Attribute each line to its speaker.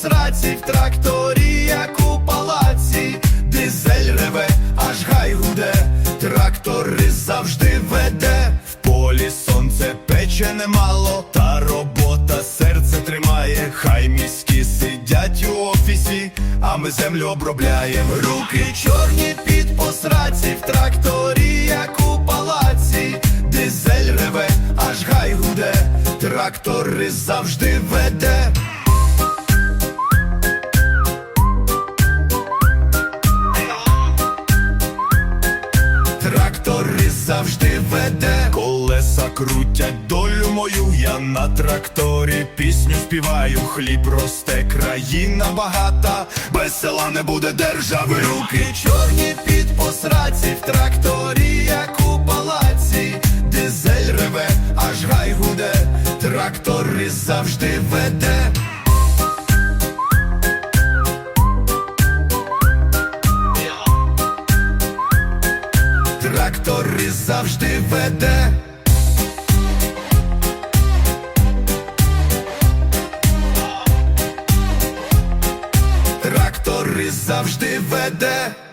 Speaker 1: сраці в тракторі, як у палаці, дизель реве, аж гай гуде, трактори завжди веде, в полі сонце пече немало, та робота серце тримає, хай міські сидять у офісі, а ми землю обробляємо. Руки чорні під посраці, в тракторі, як у палаці, дизель реве, трактори завжди веде. Трактори завжди веде, колеса крутять долю мою, я на тракторі пісню співаю, хліб росте, країна багата, без села не буде держави. Руки чорні під посраці, в тракторі, як у палаці, дизель реве, аж гай гуде, трактори завжди веде. Трактори завжди веде. Трактори завжди веде.